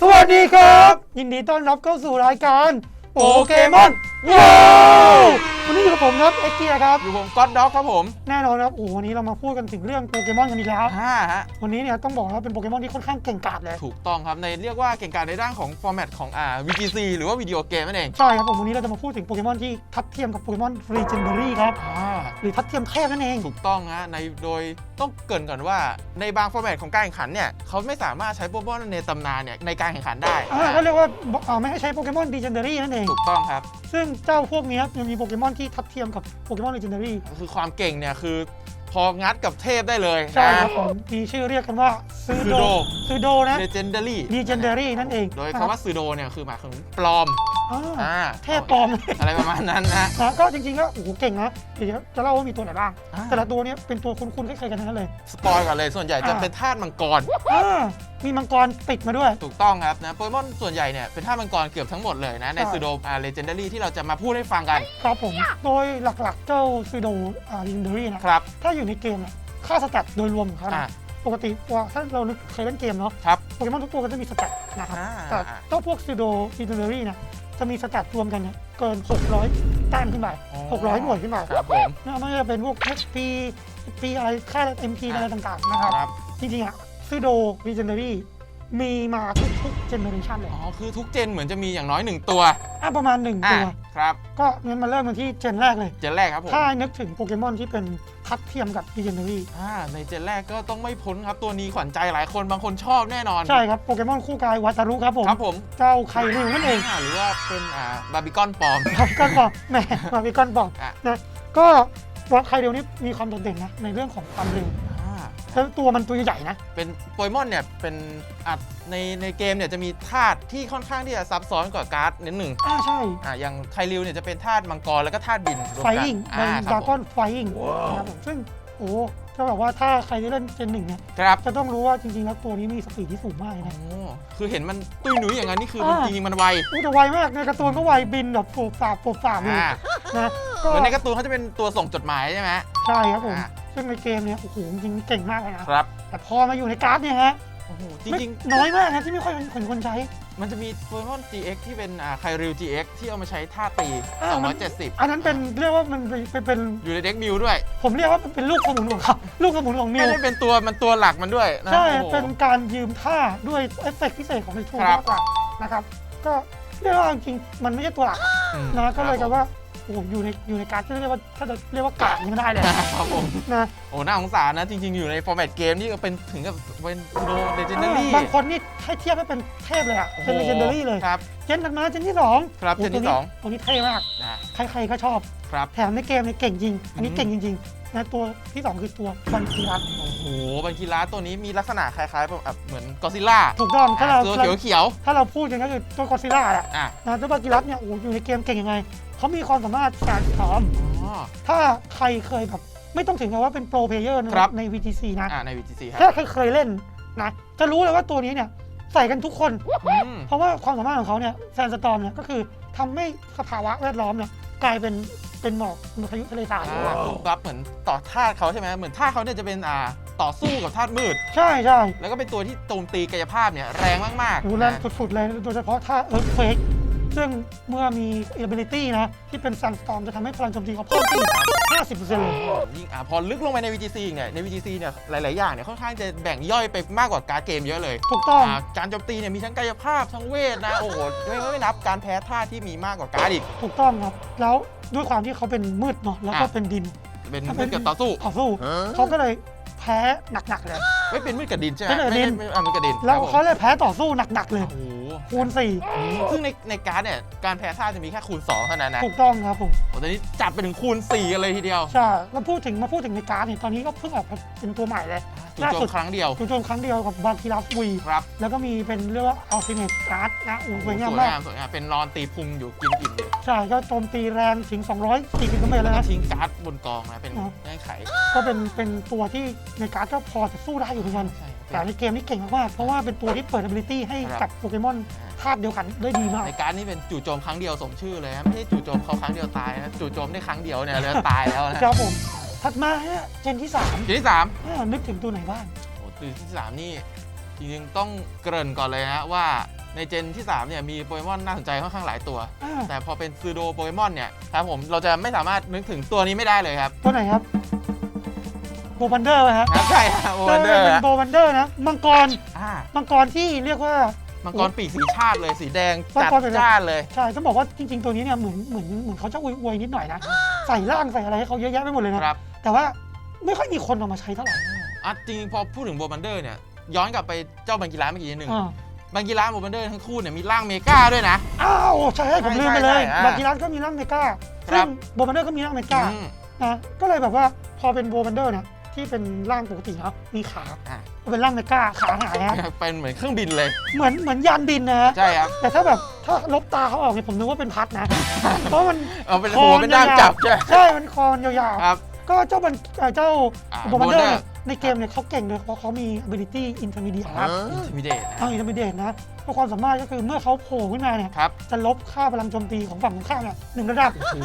สวัสดีครับ ยินดีต้อนรับเข้าสู่รายการโปเกมอนว้าว วันนี้อยู่กับผมครับเอ็กเกียครับ อยู่ผมก็อดด็อกครับผมแน่นอนครับโอ้โหวันนี้เรามาพูดกันถึงเรื่องโปเกมอนกันอีกแล้ว ห้าฮะ วันนี้เนี่ยต้องบอกว่าเป็นโปเกมอนที่ค่อนข้างเก่งกาจเลย ถูกต้องครับในเรียกว่าเก่งกาจในด้านของฟอร์แมตของอ่า VGC หรือว่าวิดีโอเกมนั่นเองใช่ครับผมวันนี้เราจะมาพูดถึงโปเกมอนที่ทัดเทียมกับโปเกมอน Legendary ครับ อ่าหรือทัดเทียมเทพนั่นเอง ถูกต้องฮะในโดยต้องเกรินก่อนว่าในบางฟอร์แมตของการแข่งขันเนี่ยเขาไม่สามารถใช้โปเกมอนในตำนานเนี่ยในการแข่งขันได้อ่าก็เรียกว่าอ่าไม่ให้ใช้โปเกมอน Legendary นั่นเอง ถูกต้องครับ ซึ่งเจ้าพวกเนี้ยยังมีโปเกมอนที่ทัดเทียมกับโปเกมอน Legendary คือความเก่งเนี่ยคือพองัดกับเทพได้เลยใช่ครับผมมีชื่อเรียกกันว่าซูโด Pseudo ซูโดนะเลเจนดารี่ Legendary นั่นเอง โดยคำว่าซูโดเนี่ยคือหมายถึงปลอมอ่าอ่าเทพปลอมอะไรประมาณนั้นนะนะก็จริงๆก็โอ้โหเก่งนะเดี๋ยวจะเล่าว่ามีตัวไหนบ้างอ่าแต่ละตัวเนี้ยเป็นตัวคุ้นๆคล้ายๆกันทั้งนั้นเลย สปอยก่อนเลยส่วนใหญ่จะอ่าเป็นธาตุมังกรอ่า มีมังกรติดมาด้วย ถูกต้องครับนะโปเกมอนส่วนใหญ่เนี่ยเป็นธาตุมังกรเกือบทั้งหมดเลยนะ ในใช่ซูโดอ่าเลเจนดารี่ที่เราจะมาพูดให้ฟังกัน ครับผม โดยหลักๆ เจ้าซูโดอ่าลินเดอรี่นะครับ ถ้าอยู่ในเกมเนี่ยค่าสแตทโดยรวมของเขาอ่านะปกติว่าถ้าเรานึกเคยเล่นเกมเนาะครับโปเกมอนทุกตัวก็จะมีสแตทนะครับอ่าแต่เจ้าพวกซูโดลินเดอรี่เนี่ยจะมีสแตทรวมกันเนี่ยเกิน 600แต้มขึ้นไป 600 หน่วยขึ้นไปครับผมนะไม่ว่าจะเป็นพวก HP HP อะไรค่า MP อะไรต่างๆนะครับครับจริงๆอะ ซูโด Legendary มีมาทุกๆเจเนอเรชันเลยอ๋อ คือทุกเจนเหมือนจะมีอย่างน้อยหนึ่งตัว อะประมาณ1อ่าตัว ครับ ก็งั้นมาเริ่มกันที่เจนแรกเลย เจนแรกครับผม ถ้านึกถึงโปเกมอนที่เป็นทัดเทียมกับ Legendary อ่า ในเจนแรกก็ต้องไม่พ้นครับ ตัวนี้ขวัญใจหลายคนบางคนชอบแน่นอน ใช่ครับโปเกมอนคู่กายวัตารุครับผมครับผมเจ้าไคริวนั่นเอง อ่าหรือว่าเป็นอ่าบาร์บีคอนปลอม ครับก้อนบอกแหมมามีก้อนบอกอะ นะก็ว่าไคริวนี่มีความโดดเด่นนะในเรื่องของความเร็วอ่า แล้วตัวมันตัวใหญ่นะ เป็นโปเกมอนเนี่ยเป็นอะในในเกมเนี่ยจะมีธาตุที่ค่อนข้างที่จะซับซ้อนกว่าการ์ดนิดหนึ่งอ่าใช่อ่าอย่างไคริวเนี่ยจะเป็นธาตุมังกรแล้วก็ธาตุบินรวมไฟกันอิงอ่าเป็นคดรัราบผก้อมนไฟอิงนะครับผมซึ่งโอ้ก็แบบว่าถ้าใครที่เล่นเจนหนึ่งเนี่ยครับจะต้องรู้ว่าจริงๆแล้วตัวนี้มีสปีดที่สูงมากเลยโอ้นะคือเห็นมันตุ้ยหนุยอย่างนั้นนี่คือมันอ่า จริงๆมันไวอู้แต่ไวมากในการ์ตูนก็ไวบินแบบโผล่ฝาบโผล่ฝาบเลยอ่า นะ ก็เหมือนในการ์ตูนเขาจะเป็นตัวส่งจดหมายใช่ไหม ใช่ครับผม อ่าซึ่งในเกมเนี่ยโอ้โหจริงๆเก่งมากเลยนะครับแต่พอมาอยู่ในการ์ดเนี่ยฮะโอ้โหจไม่ริงน้อยมากนะที่ไม่ค่อยคนคนใช้ ๆ มันจะมีโปเกมอน GX ที่เป็นอ่าไคริว GX ที่เอามาใช้ท่าตีอ่ามัน 270อันนั้นเป็นเรียกว่ามันเป็นเป็นเป็นอยู่ในเด็กมิวด้วย ผมเรียกว่ามันเป็นลูกสมุนของเขาลูกสมุนของมิไม่วได้เป็นตัวมันตัวหลักมันด้วยนะใช่โอ้โห เป็นการยืมท่าด้วยเอฟเฟกต์พิเศษของในทูครับ มากกว่านะครับก็เรียกว่าจริงๆมันไม่ใช่ตัวหลักอืมนะก็เลยคกัรับบว่า โอ้โหอยู่ในอยู่ในการ์ดที่เรียกว่าถ้าจะเรียกว่ากากยังไม่ได้เลยครับผมนะโอ้น่าสงสารนะ จริง ๆ อยู่ในฟอร์แมตเกมนี่ก็เป็นถึงกับเป็นโดเลเจนดารี่บางคนนี่ให้เทียบให้เป็นเทพเลยอะเป็น legendary เลยครับเจนถัดมาเจนที่สองครับโโหเจนที่ตัวสองตัวนี้เท่มากนะใครๆก็ชอบ ครับแถมในเกมเนี่ยเก่งจริง อันนี้อืมเก่งจริง ๆ นะตัวที่สองคือตัวบันคีรัสโอ้โหบันคีราตัวนี้มีลักษณะคล้ายๆแบบเหมือนกอซิล่าถูกต้องถ้าเราตัวเขียวถ้าเราพูดกันก็คือตัวกอซิล่าแหละๆอะนะตัวบันคีรัสเนี่ยโอ้โหอยู่ในเกมเก่งยังไงเขามีความสามารถการสอมอ๋อถ้าใครเคยแบบไม่ต้องถึงกับว่าเป็นโปรเพลเยอร์นะครับใน VTC นะอะใน VGC คถ้ารับใครเคยเล่นนะจะรู้เลยว่าตัวนี้เนี่ยใส่กันทุกคนอืมเพราะว่าความสามารถของเขาเนี่ยแซนสตอมเนี่ยก็คือทำให้สภาวะแวดล้อมเนี่ยกลายเป็น เป็นหมอกเหมือนพายุทะเลทรายอ่าครับเหมือนต่อธาตุเขาใช่ไหมเหมือนธาตุเขาเนี่ยจะเป็นอ่าต่อสู้กับธาตุมืด ใช่ใช่แล้วก็เป็นตัวที่โจมตีกายภาพเนี่ยแรงมากๆดูแรงนะสุดๆเลยโดยเฉพาะถ้าเอิร์ธเฟกซึ่งเมื่อมี ability นะที่เป็น Sandstorm จะทำให้พลังโจมตีเขาเพิ่มขึ้น50%เลย ยิ่งอะพอลึกลงไปใน VGC อีกเนี่ยใน VGC เนี่ยหลาย ๆ อย่างเนี่ยค่อนข้างจะแบ่งย่อยไปมากกว่าการดเกมเยอะเลย ถูกต้อง อ่าการโจมตีเนี่ยมีทั้งกายภาพทั้งเวทนะ โอ้โหไม่ไม่นับการแพ้ท่าที่มีมากกว่าการดอีก ถูกต้องครับ แล้ว ด้วยความที่เขาเป็นมืดเนาะแล้วก็อะ เป็นดินเป็นถ้าเป็มืนดกับต่อสู้ ต่อสู้เขาก็เลยแพ้หนักๆเลย ไม่เป็นมืดกับดินใช่ไหมเป็นมืดกับดิน ไม่ไม่อะมืดกับดินแล้วครับผมเขาเลยแพ้ต่อสู้หนักๆเลย โอ้โห คูณซึ่งในในการดเนี่ยการแพ้ท่าจะมีแค่คูณ 2 เท่านั้นนะ4ถูกต้องครับผมโอ้ตอนนี้จับไปถึงคูณ4กันเลยทีเดียว ใช่ แล้วพูดถึงมาพูดถึงในการ์ดเนี่ยตอนนี้ก็เพิ่งออกเป็นตัวใหม่เลยจู่ล่าโจสุดมครั้งเดียวจู่โจมครั้งเดียวกับบาร์คิรัสวีครับ แล้วก็มีเป็นเรียกว่าอัลติเมทการ์ดนะโอ้โหสวยงามสวยมากงามสวยงามเป็นรอนตีพุงอยู่กินอิ่มอยู่ใช่ ก็โจมตีแรงถึง 240กิโลเมตรแล้แล้ววก็นะทิ้งการ์ดบนกองนะเป็นอ๋อเงื่อนไข ก็เป็นเป็นตัวที่ในการ์ดก็พอจะสู้ได้อยู่เหมือนกันใช่แต่ในเกมนี่เก่งมากๆเพราะว่าเป็นตัวที่เปิด ability ให้ครับกับโปเกมอนธาตุเดียวกันได้ดีมาก ในการดนี่เป็นจู่โจมครั้งเดียวสมชื่อเลยนะไม่ใช่จู่โจมเขาครั้งเดียวตายนะจู่โจมได้ครั้งเดียวเนี่ยเลยตายแล้วนะครับผมถัดมาฮะเจนที่3ทีที่สาม อ่านึกถึงตัวไหนบ้าง โอ้หรือที่ 3 นี่ จริงๆ ต้องเกริ่นก่อนเลยนะว่าในเจนที่ 3 เนี่ย มีโปเกมอนน่าสนใจค่อนข้างหลายตัว อ่า แต่พอเป็นซูโดโปเกมอนเนี่ยครับผมเราจะไม่สามารถนึกถึงตัวนี้ไม่ได้เลยครับตัวไหนครับโบวันเดอร์ไหมฮะใช่ครับโอวันเดอร์เป็นโบวันเดอร์นะ มังกร อ่ามังกรที่เรียกว่า มังกรปีกสีชาติเลยสีแดงมังจัดกรเป็นจ้านเลย ใช่ต้องบอกว่าจริง ๆ ตัวนี้เนี่ยเหมือนเหมือนเหมือนเขาจะอวยๆนิดหน่อยนะ ใส่ร่างใส่อะไรให้เขาเยอะแยะไปหมดเลยนะ ครับแต่ว่าไม่ค่อยมีคนเอามาใช้เท่าไหร่อะจริงๆพอพูดถึงโบมันเดอร์เนี่ยย้อนกลับไปเจ้าบังกีราเมื่อกี้นิดนึงอ่าบังกีราโบมันเดอร์ทั้งคู่เนี่ยมีร่างเมกาด้วยนะ อ้าวใช่ผมลืมไปเลยใช่ใช่อ่าบากิรัสก็มีร่างเมกาครัซึ่บงโบวันเดอร์ก็มีร่างเมกาอืมนะก็เลยแบบว่าพอเป็นโบวันเดอร์เนี่ย ที่เป็นร่างปกติเนาะมีขาอะก็เป็นร่างเมกาขาหายฮะเป็นเหมือนเครื่องบินเลย เหมือนเหมือนยานบินนะฮะใช่ครับ แต่ถ้าแบบถ้าลบตาเขาออกเนี่ยผมนึกว่าเป็นพัดนะ เพราะมันเอาเป็นหัวเป็นด้ามจับใช่ไหมใช่มันคอนยาวครับ ๆก็เจ้าบันเอ่อเจ้าอ่าโบวันเดอ Bowonder ร์ในเกมเนี่ยเขาเก่งเลยเพราะเขามี ability intermediate ครับอินทิมิเดตทาง intermediate นะเพราะความสามารถก็คือเมื่อเขาโผล่ขึ้นมาเนี่ยครับจะลบค่าพลังโจมตีของฝั่งตรงข้ามเนี่ยหนึ่งระดับ โอ้โห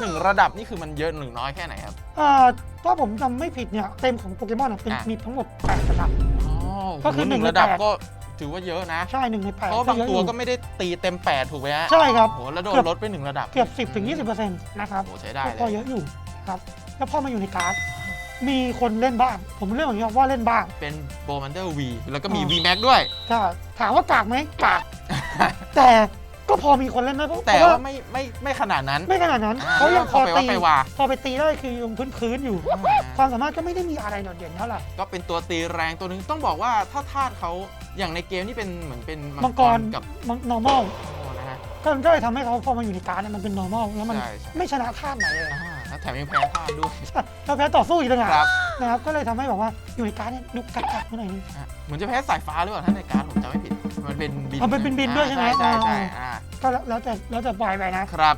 หนึ่งระดับนี่คือมันเยอะหรือน้อยแค่ไหนครับอ่า ถ้าผมจำไม่ผิดเนี่ยเต็มของโปเกมอนอะเป็นอะ มีทั้งหมด8ระดับอ๋อก็คือโโหหนึ่งระดับในแปด ก็ถือว่าเยอะนะ ใช่หนึ่งในแปดเพราะว่าบางเยอะตัวอยู่ก็ไม่ได้ตีเต็ม 8 ถูกไหมฮะใช่ครับ โอ้โหแล้วโดนเกือบลดไปหนึ่งระดับเกือบ 10ถึง20%นะครับ โอ้โหใช้ได้ก็เลยเยอะอยู่ครับ แล้วพอมาอยู่ในการ์ด มีคนเล่นบ้าง ผมเรียกอย่างนี้ว่าเล่นบ้าง เป็นโบมันเดอร์วีแล้วก็มี อ่า V Max ด้วย ก็ถามว่ากากไหมกาก แต่ ก็พอมีคนเล่นได้เพราะแต่เพราะว่าไม่ไม่ไม่ขนาดนั้น ไม่ขนาดนั้นอ่าเขายังพอเข้าไปว่าตี ไปว่า พอไปตีได้คือยังพื้นพื้นๆอยู่ ความสามารถก็ไม่ได้มีอะไรโดดเด่นเท่าไหร่ ก็เป็นตัวตีแรงตัวหนึงต้องบอกว่าถ้าธาตุเขาอย่างในเกมนี่เป็นเหมือนเป็นมังกรกับมัง normal โอ้นะฮะ ก็ก็เลยทำให้เขาพอมาอยู่ในการ์ดเนี่ยมันเป็น normal แล้วมันใช่ใช่ ไม่ชนะธาตุไหนเลยอ่าแล้วแถมยังแพ้ธาตุด้วยเราแพ้ต่อสู้อีกต่างหากครับนะครับก็เลยทำให้แบบว่าอยู่ในการ์ดเนี่ยดูกักๆไปหน่อยนึงอะเหมือนจะแพ้สายฟ้าหรือเปล่าถ้าในการดผมจำไม่ผิด มันเป็นบินอ๋อเป็นบินๆด้วยใช่ไหมใช่ใช่อ่าอ่าก็แล้วแล้วแต่แล้วแต่ปลายไปนะ ครับ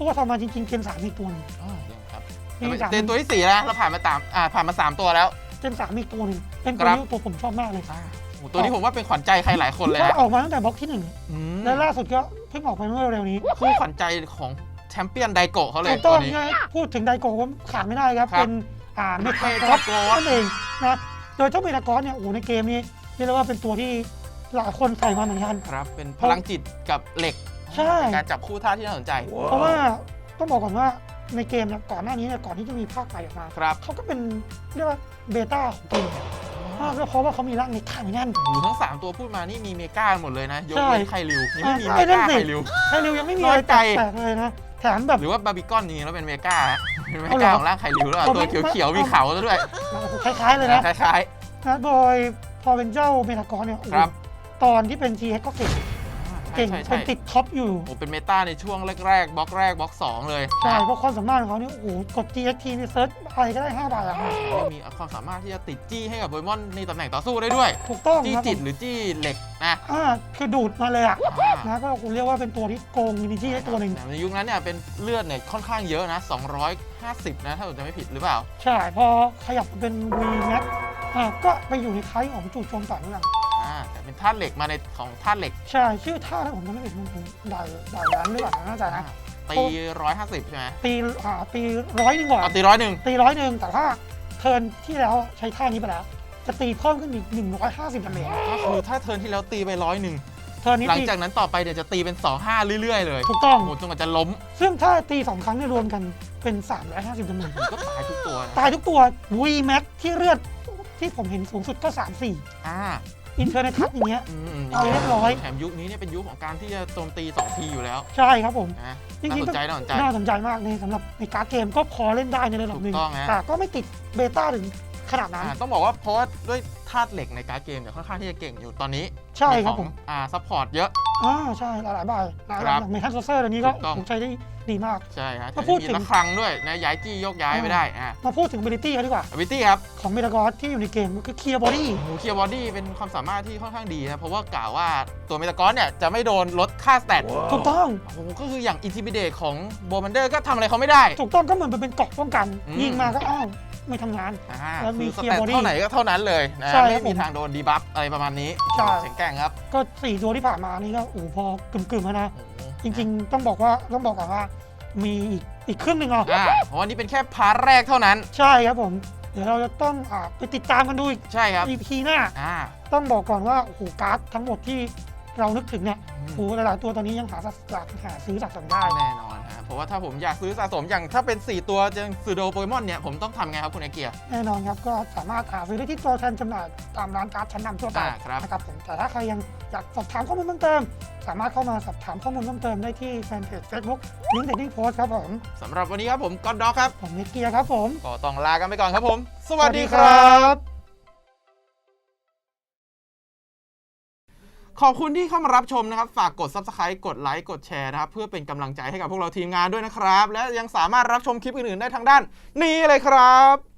ตัวทำมาจริงๆเจนสามมีตัวหนึงอ๋อเยี่ยมครับเจนสามเจนตัวที่สี่แล้วเราผ่านมาตามอ่าผ่านมาสามตัวแล้วเจนสามมีตัวหนึ่งเป็นตัวครับนี้ตัวผมชอบมากเลยอ่าโอ้ตัวนี้ผมว่าเป็นขวัญใจใครหลายคนเลยก็นะออกมาตั้งแต่บล็อกที่หนึ่งอืมและล่าสุดก็เพิ่งออกไปเมื่อเร็วนี้คู่ขวัญใจของแชมเปี้ยนไดโกะเขาเลยถูกตัต้อวงนี้ไงพูดถึงไดโกะก็ขาดไม่ได้ครับ ครับเป็นอ่าเมทาเมกอทาสโกสนั่นเองนะโดยเจ้าเมทากอสเนี่ยโอ้โหในเกมนี้เรียกได้ว่าเป็นตัวที่ หลายคนใส่มาเหมือนกัน ครับเป็นพลังจิตกับเหล็กใช่ การจับคู่ท่าที่น่าสนใจ เพราะว่าต้องบอกก่อนว่าในเกมเนี่ยก่อนหน้านี้เนี่ยก่อนที่จะมีภาคใหม่ออกมาครับ เขาก็เป็นเรียกว่าเบต้าของเกมอ่าก็เพราะว่าเขามีร่างในข้างนั่นโอ้โหทั้ง 3 ตัวพูดมานี่มีเมกาหมดเลยนะ ยกใช่เว้นไคริวยังไม่มีอ่าเมไอ้นั่กานสิ ไคริวไคริวยังไม่มีน้อะอยไรใจแปลกๆเลยนะแถมแบบ หรือว่าบาร์บีคอนจริงๆแล้วเป็นเมกาฮะเป็นเมเอาเหรกาอของร่างไคริวแล้วเอาตัวไม่เขียวๆไม่มีเขาซะด้วยคล้ายๆเลยนะ คล้าย นะโดยพอเป็นเจ้าเมทากอสเนี่ยโอ้โหครับ ตอนที่เป็น TX ก็เก่งๆเก่ง ใช่เป็ใช่นติดท็อปอยู่โอ้เป็นเมตาในช่วงแรกๆบล็อกแรกบล็อกสองเลยใช่เพราะความสามารถของเขาเนี่ยโอ้โห กด TXT นี่เซิร์ชอะไรก็ได้5บาทอะยังมีความสามารถที่จะติดจี้ให้กับโปเกมอนในตำแหน่งต่อสู้ได้ด้วย ถูกต้องจี้ครับจิตผมหรือจี้เหล็กนะอ่าคือดูดมาเลยอะอ่า นะก็ผมเรียกว่าเป็นตัวที่โกงมินิจี้ได้ตัวหนึ่งในยุคนั้นเนี่ยเป็นเลือดเนี่ยค่อนข้างเยอะนะ 250 นะ ถ้าผมจะไม่ผิดหรือเปล่า ใช่ พอขยับมาเป็น V Max อ่าก็ไปอยู่ในท้ายของจู่โจมต่อเนื่องอ่าแต่เป็น ธาตุเหล็กมาในของธาตุเหล็กใช่ชื่อท่าถ้าผมจำไม่ผิดมันเป็นไดไดแลนด์หรือเปล่าน่าจะนะ ตีร้อยห้าสิบใช่ไหมตีอ่าตีร้อยหนึ่งก่อนเอาตีร้อยหนึ่งตีร้อยหนึ่งแต่ถ้าเทิร์นที่แล้วใช้ท่านี้ไปแล้ว จะตีเพิ่มขึ้นอีก150ดาเมจก็คือถ้าเทิร์นที่แล้วตีไปร้อยหนึ่งเทิร์นนี้หลังตีจากนั้นต่อไปเดี๋ยวจะตีเป็น2-5เรื่อยๆเลยถูกต้องโอ้โหจนกว่าจะล้ม ซึ่งถ้าตีสองครั้งเนี่ยรวมกันเป็น350ดาเมจก็ตายทุกตัวนะตายทุกตัว V Max ที่เลือดที่ผมเห็นสูงสุดก็3 4อ่า อินเทอร์เน็ตทัศอย่างเงี้ย อืมเอาเรียบร้อย แถมยุคนี้เนี่ยเป็นยุคของการที่จะโจมตี2ทีอยู่แล้วใช่ครับผม นะจริน่างสๆนใจน่าสนใจ น่าสนใจมากในสำหรับในการ์ดเกมก็พอเล่นได้ในระดับหนึ่งถูกต้องฮะ แต่ก็ไม่ติดเบต้าถึงขนาดนั้น อ่าต้องบอกว่าเพราะว่าด้วยธาตุเหล็กในการ์ดเกมเนี่ยค่อนข้างที่จะเก่งอยู่ตอนนี้ใช่ครับขผองมอ่าซัพพอร์ตเยอะ อ่าใช่หลายๆใบหลายๆอย่างเมทัลโซเซอร์ตัวนี้ก็ถูกต้อง ผมใช้ได้ ดีมาก ใช่ฮะมาพูดถึงมีระครังด้วยนะย้ายจี้ยกย้ายไม่ได้อ่ามาพูดถึง ability เขาดีกว่าอวิตี้ครับ ของเมตากอสที่อยู่ในเกมก็คือเคลียร์บอดี้โอ้เคียร์บอดี้เป็นความสามารถที่ค่อนข้างดีนะเพราะว่ากล่าวว่าตัวเมตากอนเนี่ยจะไม่โดนลดค่าสเตตถูกต้องโอ้โหก็คืออย่างอินทิ i เด e ของโบมันเดอร์ก็ทำอะไรเขาไม่ได้ ถูกต้องก็เหมือนเป็นเกราะป้องกันอืมยิงมาก็อ้าวไม่ทำงานอ่าแล้วมีคือสเคลียร์เตต body เท่าไหนก็เท่านั้นเลยนะใช่ไม่ครับผมมีทางโดนดีบัฟอะไรประมาณนี้ใช่แข็งแกร่งครับก็สี่ตัวที่ผ่านมานี่ก็โอ้โหพอกึ่มๆแล้วนะโอ้โห จริงๆ ต้องบอกว่าต้องบอกก่อนว่า มีอีกอีกครึ่งหนึ่งอะอ่าเพราะว่านี่เป็นแค่พาร์ทแรกเท่านั้น ใช่ครับผม เดี๋ยวเราจะต้องอ่าไปติดตามกันดูอีก ใช่ครับ EP หน้า อ่า ต้องบอกก่อนว่าโอ้โหการ์ดทั้งหมดที่เรานึกถึงเนี่ยอืม โอ้โหหลายๆตัวตอนนี้ยังหาสะหาซื้อสะสมได้ แน่นอน ฮะเพราะว่าถ้าผมอยากซื้อสะสมอย่างถ้าเป็น 4 ตัวอย่างซูโดโปเกมอนเนี่ยผมต้องทำไงครับคุณไอเกียร์แน่นอนครับ ก็สามารถหาซื้อได้ที่ตัวแทนจำหน่ายตามร้านการ์ดชั้นนำทั่วไปอ่าครับ นะครับผมแต่ถ้าใครยังอยากสอบถามข้อมูลเพิ่มเติม สามารถเข้ามาสอบถามข้อมูลเพิ่มเติมได้ที่แฟนเพจ Facebook ลิงก์เด d ดิ้งโพสครับผมสำหรับวันนี้ครับผมก็ด็อกครับ ผมเนเกียร์ครับผม ก็ต้องลากันไปก่อนครับผม สวัสดีครับ ขอบคุณที่เข้ามารับชมนะครับ ฝากกด subscribe กดไลค์กดแชร์นะครับ เพื่อเป็นกำลังใจให้กับพวกเราทีมงานด้วยนะครับ และยังสามารถรับชมคลิปอื่นๆได้ทางด้านนี้เลยครับ